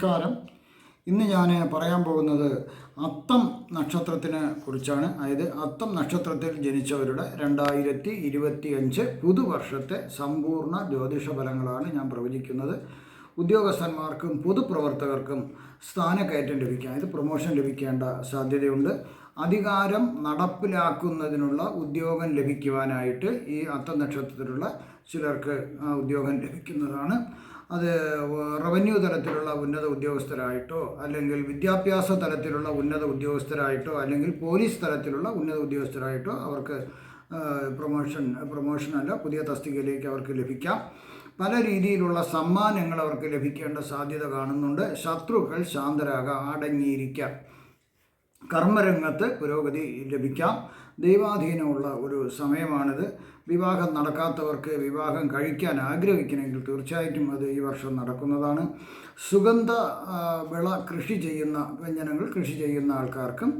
നമസ്കാരം. ഇന്ന് ഞാൻ പറയാൻ പോകുന്നത് അത്തം നക്ഷത്രത്തിനെ കുറിച്ചാണ്. അതായത് അത്തം നക്ഷത്രത്തിൽ ജനിച്ചവരുടെ രണ്ടായിരത്തി ഇരുപത്തി അഞ്ച് പുതുവർഷത്തെ സമ്പൂർണ ജ്യോതിഷ ഫലങ്ങളാണ് ഞാൻ പ്രവചിക്കുന്നത്. ഉദ്യോഗസ്ഥന്മാർക്കും പൊതുപ്രവർത്തകർക്കും സ്ഥാനക്കയറ്റം ലഭിക്കാൻ ഇത് പ്രൊമോഷൻ ലഭിക്കേണ്ട സാധ്യതയുണ്ട്. അധികാരം നടപ്പിലാക്കുന്നതിനുള്ള ഉദ്യോഗം ലഭിക്കുവാനായിട്ട് ഈ അത്തനക്ഷത്രത്തിലുള്ള ചിലർക്ക് ഉദ്യോഗം ലഭിക്കുന്നതാണ്. അത് റവന്യൂ തലത്തിലുള്ള ഉന്നത ഉദ്യോഗസ്ഥരായിട്ടോ അല്ലെങ്കിൽ വിദ്യാഭ്യാസ തലത്തിലുള്ള ഉന്നത ഉദ്യോഗസ്ഥരായിട്ടോ അല്ലെങ്കിൽ പോലീസ് തലത്തിലുള്ള ഉന്നത ഉദ്യോഗസ്ഥരായിട്ടോ അവർക്ക് പ്രൊമോഷൻ പ്രൊമോഷനല്ല പുതിയ തസ്തികയിലേക്ക് അവർക്ക് ലഭിക്കാം. പല രീതിയിലുള്ള സമ്മാനങ്ങൾ അവർക്ക് ലഭിക്കേണ്ട സാധ്യത കാണുന്നുണ്ട്. ശത്രുക്കൾ ശാന്തരാകാം അടങ്ങിയിരിക്കാം. കർമ്മരംഗത്ത് പുരോഗതി ലഭിക്കാം. ദൈവാധീനമുള്ള ഒരു സമയമാണിത്. വിവാഹം നടക്കാത്തവർക്ക് വിവാഹം കഴിക്കാൻ ആഗ്രഹിക്കണമെങ്കിൽ തീർച്ചയായിട്ടും അത് ഈ വർഷം നടക്കുന്നതാണ്. സുഗന്ധ വിള കൃഷി ചെയ്യുന്ന വ്യഞ്ജനങ്ങൾ കൃഷി ചെയ്യുന്ന ആൾക്കാർക്കും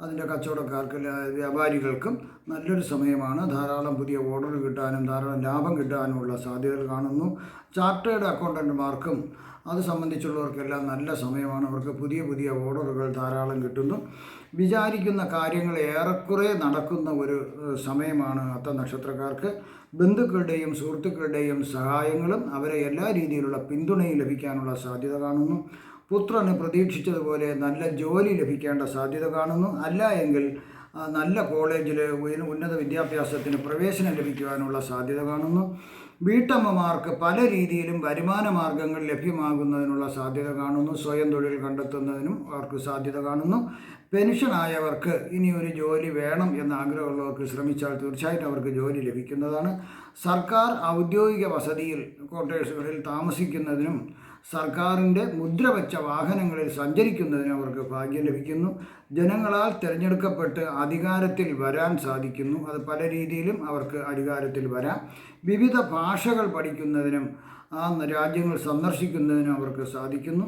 അതിന്റെ കച്ചവടക്കാർക്ക് വ്യാപാരികൾക്കും നല്ലൊരു സമയമാണ്. ധാരാളം പുതിയ ഓർഡർ കിട്ടാനും ധാരാളം ലാഭം കിട്ടാനുമുള്ള സാധ്യതകൾ കാണുന്നു. ചാർട്ടേഡ് അക്കൗണ്ടന്റുമാർക്കും അത് സംബന്ധിച്ചുള്ളവർക്കെല്ലാം നല്ല സമയമാണ്. അവർക്ക് പുതിയ പുതിയ ഓർഡറുകൾ ധാരാളം കിട്ടുന്നു. വിചാരിക്കുന്ന കാര്യങ്ങൾ ഏറെക്കുറെ നടക്കുന്ന ഒരു സമയമാണ് അത്ത നക്ഷത്രക്കാർക്ക് ബന്ധുക്കളുടെയും സുഹൃത്തുക്കളുടെയും സഹായങ്ങളും അവരെ എല്ലാ രീതിയിലുള്ള പിന്തുണയും ലഭിക്കാനുള്ള സാധ്യത കാണുന്നു. പുത്രന് പ്രതീക്ഷിച്ചതുപോലെ നല്ല ജോലി ലഭിക്കേണ്ട സാധ്യത കാണുന്നു. അല്ല എങ്കിൽ നല്ല കോളേജിൽ ഉന്നത വിദ്യാഭ്യാസത്തിന് പ്രവേശനം ലഭിക്കുവാനുള്ള സാധ്യത കാണുന്നു. വീട്ടമ്മമാർക്ക് പല രീതിയിലും വരുമാന മാർഗങ്ങൾ ലഭ്യമാകുന്നതിനുള്ള സാധ്യത കാണുന്നു. സ്വയം തൊഴിൽ കണ്ടെത്തുന്നതിനും അവർക്ക് സാധ്യത കാണുന്നു. പെൻഷനായവർക്ക് ഇനി ഒരു ജോലി വേണം എന്ന ആഗ്രഹമുള്ളവർക്ക് ശ്രമിച്ചാൽ തീർച്ചയായിട്ടും അവർക്ക് ജോലി ലഭിക്കുന്നതാണ്. സർക്കാർ ഔദ്യോഗിക വസതിയിൽ ക്വാർട്ടേഴ്സുകളിൽ താമസിക്കുന്നതിനും സർക്കാരിന്റെ മുദ്ര വച്ച വാഹനങ്ങളിൽ സഞ്ചരിക്കുന്നതിന് അവർക്ക് ഭാഗ്യം ലഭിക്കുന്നു. ജനങ്ങളാൽ തിരഞ്ഞെടുക്കപ്പെട്ട് അധികാരത്തിൽ വരാൻ സാധിക്കുന്നു. അത് പല രീതിയിലും അവർക്ക് അധികാരത്തിൽ വരാം. വിവിധ ഭാഷകൾ പഠിക്കുന്നതിനും ആ രാജ്യങ്ങൾ സന്ദർശിക്കുന്നതിനും അവർക്ക് സാധിക്കുന്നു.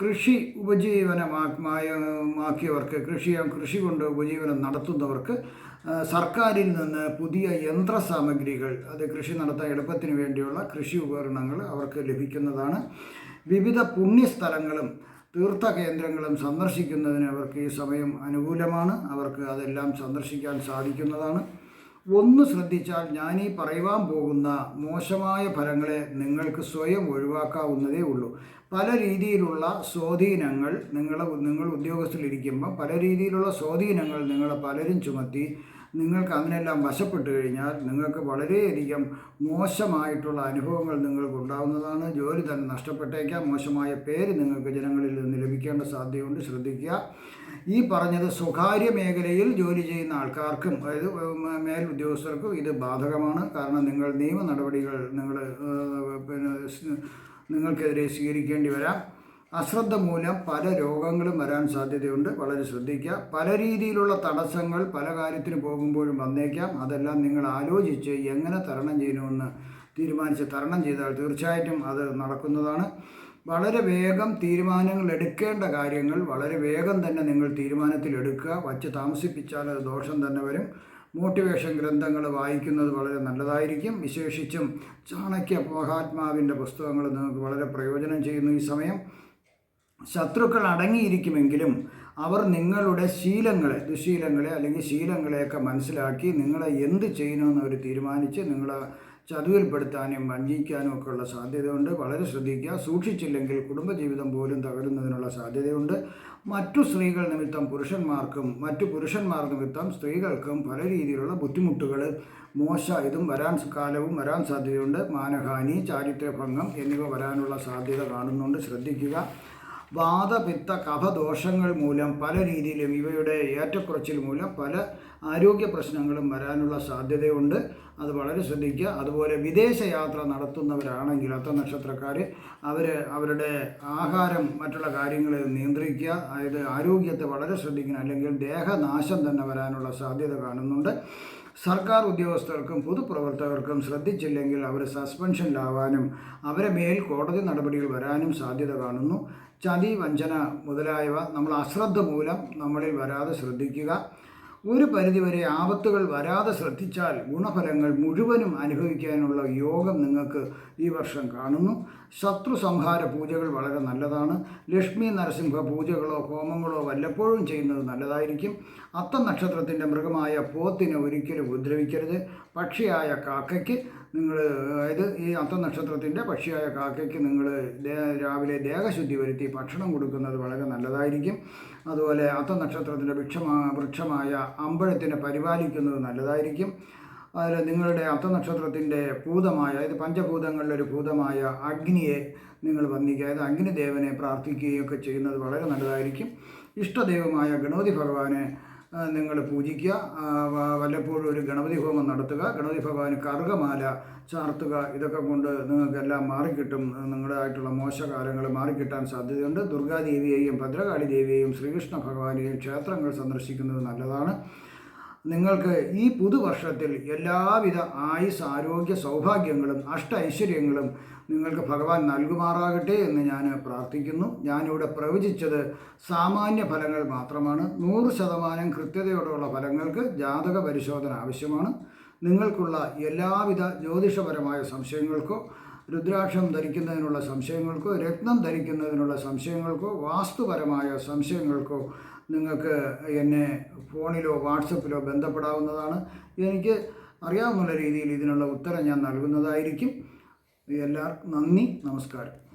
കൃഷി ഉപജീവനമാക്കിയവർക്ക് കൃഷി കൃഷി കൊണ്ട് ഉപജീവനം നടത്തുന്നവർക്ക് സർക്കാരിൽ നിന്ന് പുതിയ യന്ത്ര സാമഗ്രികൾ അത് കൃഷി നടത്താൻ എളുപ്പത്തിന് വേണ്ടിയുള്ള കൃഷി ഉപകരണങ്ങൾ അവർക്ക് ലഭിക്കുന്നതാണ്. വിവിധ പുണ്യസ്ഥലങ്ങളും തീർത്ഥ കേന്ദ്രങ്ങളും സന്ദർശിക്കുന്നതിന് അവർക്ക് ഈ സമയം അനുകൂലമാണ്. അവർക്ക് അതെല്ലാം സന്ദർശിക്കാൻ സാധിക്കുന്നതാണ്. ഒന്ന് ശ്രദ്ധിച്ചാൽ ഞാനീ പറയുവാൻ പോകുന്ന മോശമായ ഫലങ്ങളെ നിങ്ങൾക്ക് സ്വയം ഒഴിവാക്കാവുന്നതേ ഉള്ളൂ. പല രീതിയിലുള്ള സ്വാധീനങ്ങൾ നിങ്ങൾ നിങ്ങൾ ഉദ്യോഗസ്ഥരിലിരിക്കുമ്പോൾ പല രീതിയിലുള്ള സ്വാധീനങ്ങൾ നിങ്ങളെ പലരും ചുമത്തി നിങ്ങൾക്ക് അങ്ങനെയെല്ലാം വശപ്പെട്ട് കഴിഞ്ഞാൽ നിങ്ങൾക്ക് വളരെയധികം മോശമായിട്ടുള്ള അനുഭവങ്ങൾ നിങ്ങൾക്ക് ഉണ്ടാകുന്നതാണ് ജോലി തന്നെ നഷ്ടപ്പെട്ടേക്കാം. മോശമായ പേര് നിങ്ങൾക്ക് ജനങ്ങളിൽ നിന്ന് ലഭിക്കേണ്ട സാധ്യതയുണ്ട്. ശ്രദ്ധിക്കുക. ഈ പറഞ്ഞത് സ്വകാര്യ മേഖലയിൽ ജോലി ചെയ്യുന്ന ആൾക്കാർക്കും അതായത് മേൽ ഉദ്യോഗസ്ഥർക്കും ഇത് ബാധകമാണ്. കാരണം നിങ്ങൾ നിയമ നടപടികൾ നിങ്ങൾ പിന്നെ നിങ്ങൾക്കെതിരെ സ്വീകരിക്കേണ്ടി വരാം. അശ്രദ്ധ മൂലം പല രോഗങ്ങളും വരാൻ സാധ്യതയുണ്ട്. വളരെ ശ്രദ്ധിക്കുക. പല രീതിയിലുള്ള തടസ്സങ്ങൾ പല കാര്യത്തിന് പോകുമ്പോഴും വന്നേക്കാം. അതെല്ലാം നിങ്ങൾ ആലോചിച്ച് എങ്ങനെ തരണം ചെയ്യണമെന്ന് തീരുമാനിച്ച് തരണം ചെയ്താൽ തീർച്ചയായിട്ടും അത് നടക്കുന്നതാണ്. വളരെ വേഗം തീരുമാനങ്ങൾ എടുക്കേണ്ട കാര്യങ്ങൾ വളരെ വേഗം തന്നെ നിങ്ങൾ തീരുമാനത്തിലെടുക്കുക വച്ച് താമസിപ്പിച്ചാൽ അത് ദോഷം തന്നെ വരും. മോട്ടിവേഷൻ ഗ്രന്ഥങ്ങൾ വായിക്കുന്നത് വളരെ നല്ലതായിരിക്കും. വിശേഷിച്ചും ചാണക്യ മഹാത്മാവിന്റെ പുസ്തകങ്ങൾ നിങ്ങൾക്ക് വളരെ പ്രയോജനം ചെയ്യുന്നു ഈ സമയം. ശത്രുക്കൾ അടങ്ങിയിരിക്കുമെങ്കിലും അവർ നിങ്ങളുടെ ശീലങ്ങളെ ദുശീലങ്ങളെ അല്ലെങ്കിൽ ശീലങ്ങളെയൊക്കെ മനസ്സിലാക്കി നിങ്ങളെ എന്ത് ചെയ്യണമെന്ന് അവർ തീരുമാനിച്ച് നിങ്ങളെ ചതുവിൽപ്പെടുത്താനും വഞ്ചിക്കാനും ഒക്കെ ഉള്ള സാധ്യതയുണ്ട്. വളരെ ശ്രദ്ധിക്കുക. സൂക്ഷിച്ചില്ലെങ്കിൽ കുടുംബജീവിതം പോലും തകരുന്നതിനുള്ള സാധ്യതയുണ്ട്. മറ്റു സ്ത്രീകൾ നിമിത്തം പുരുഷന്മാർക്കും മറ്റു പുരുഷന്മാർ നിമിത്തം സ്ത്രീകൾക്കും പല രീതിയിലുള്ള ബുദ്ധിമുട്ടുകൾ മോശ ഇതും വരാൻ കാലവും വരാൻ സാധ്യതയുണ്ട്. മാനഹാനി ചാരിത്രഭംഗം എന്നിവ വരാനുള്ള സാധ്യത കാണുന്നുണ്ട്. ശ്രദ്ധിക്കുക. വാദപിത്ത കഫദോഷങ്ങൾ മൂലം പല രീതിയിലും ഇവയുടെ ഏറ്റക്കുറച്ചിൽ മൂലം പല ആരോഗ്യ പ്രശ്നങ്ങളും വരാനുള്ള സാധ്യതയുണ്ട്. അത് വളരെ ശ്രദ്ധിക്കുക. അതുപോലെ വിദേശയാത്ര നടത്തുന്നവരാണെങ്കിൽ അത്ത നക്ഷത്രക്കാർ അവർ അവരുടെ ആഹാരം മറ്റുള്ള കാര്യങ്ങൾ നിയന്ത്രിക്കുക. അതായത് ആരോഗ്യത്തെ വളരെ ശ്രദ്ധിക്കണം. അല്ലെങ്കിൽ ദേഹനാശം തന്നെ വരാനുള്ള സാധ്യത കാണുന്നുണ്ട്. സർക്കാർ ഉദ്യോഗസ്ഥർക്കും പൊതുപ്രവർത്തകർക്കും ശ്രദ്ധിച്ചില്ലെങ്കിൽ അവർ സസ്പെൻഷനിലാവാനും അവരെ മേൽ കോടതി നടപടികൾ വരാനും സാധ്യത കാണുന്നു. ചതി വഞ്ചന മുതലായവ നമ്മൾ അശ്രദ്ധ മൂലം നമ്മളിൽ വരാതെ ശ്രദ്ധിക്കുക. ഒരു പരിധിവരെ ആപത്തുകൾ വരാതെ ശ്രദ്ധിച്ചാൽ ഗുണഫലങ്ങൾ മുഴുവനും അനുഭവിക്കാനുള്ള യോഗം നിങ്ങൾക്ക് ഈ വർഷം കാണുന്നു. ശത്രു സംഹാര പൂജകൾ വളരെ നല്ലതാണ്. ലക്ഷ്മി നരസിംഹ പൂജകളോ ഹോമങ്ങളോ വല്ലപ്പോഴും ചെയ്യുന്നത് നല്ലതായിരിക്കും. അത്ത നക്ഷത്രത്തിന്റെ മൃഗമായ പോത്തിനെ ഒരിക്കലും ഉപദ്രവിക്കരുത്. പക്ഷിയായ കാക്കയ്ക്ക് നിങ്ങൾ അതായത് ഈ അത്ത നക്ഷത്രത്തിന്റെ പക്ഷിയായ കാക്കയ്ക്ക് നിങ്ങൾ രാവിലെ ദേഹശുദ്ധി വരുത്തി ഭക്ഷണം കൊടുക്കുന്നത് വളരെ നല്ലതായിരിക്കും. അതുപോലെ അത്ത നക്ഷത്രത്തിന്റെ വൃക്ഷമാ വൃക്ഷമായ അമ്പഴത്തിനെ പരിപാലിക്കുന്നത് നല്ലതായിരിക്കും. അതിൽ നിങ്ങളുടെ അത്ത നക്ഷത്രത്തിന്റെ ഭൂതമായ അതായത് പഞ്ചഭൂതങ്ങളിലൊരു ഭൂതമായ അഗ്നിയെ നിങ്ങൾ വന്ദിക്കുക. അതായത് അഗ്നിദേവനെ പ്രാർത്ഥിക്കുകയൊക്കെ ചെയ്യുന്നത് വളരെ നല്ലതായിരിക്കും. ഇഷ്ടദൈവമായ ഗണപതി ഭഗവാനെ നിങ്ങൾ പൂജിക്കുക. വല്ലപ്പോഴും ഒരു ഗണപതി ഹോമം നടത്തുക. ഗണപതി ഭഗവാന് കറുകമാല ചാർത്തുക. ഇതൊക്കെ കൊണ്ട് നിങ്ങൾക്കെല്ലാം മാറിക്കിട്ടും. നിങ്ങളുടേതായിട്ടുള്ള മോശകാലങ്ങൾ മാറിക്കിട്ടാൻ സാധ്യതയുണ്ട്. ദുർഗാദേവിയെയും ഭദ്രകാളി ദേവിയെയും ശ്രീകൃഷ്ണ ഭഗവാനെയും ക്ഷേത്രങ്ങൾ സന്ദർശിക്കുന്നത് നല്ലതാണ്. നിങ്ങൾക്ക് ഈ പുതുവർഷത്തിൽ എല്ലാവിധ ആയുസ് ആരോഗ്യ സൗഭാഗ്യങ്ങളും അഷ്ട ഐശ്വര്യങ്ങളും നിങ്ങൾക്ക് ഭഗവാൻ നൽകുമാറാകട്ടെ എന്ന് ഞാൻ പ്രാർത്ഥിക്കുന്നു. ഞാനിവിടെ പ്രവചിച്ചത് സാമാന്യ ഫലങ്ങൾ മാത്രമാണ്. നൂറ് ശതമാനം കൃത്യതയോടെയുള്ള ഫലങ്ങൾക്ക് ജാതക പരിശോധന ആവശ്യമാണ്. നിങ്ങൾക്കുള്ള എല്ലാവിധ ജ്യോതിഷപരമായ സംശയങ്ങൾക്കോ രുദ്രാക്ഷം ധരിക്കുന്നതിനുള്ള സംശയങ്ങൾക്കോ രത്നം ധരിക്കുന്നതിനുള്ള സംശയങ്ങൾക്കോ വാസ്തുപരമായ സംശയങ്ങൾക്കോ നിങ്ങൾക്ക് എന്നെ ഫോണിലോ വാട്സപ്പിലോ ബന്ധപ്പെടാവുന്നതാണ്. എനിക്ക് അറിയാവുന്ന രീതിയിൽ ഇതിനുള്ള ഉത്തരം ഞാൻ നൽകുന്നതായിരിക്കും. എല്ലാവർക്കും നന്ദി നമസ്കാരം.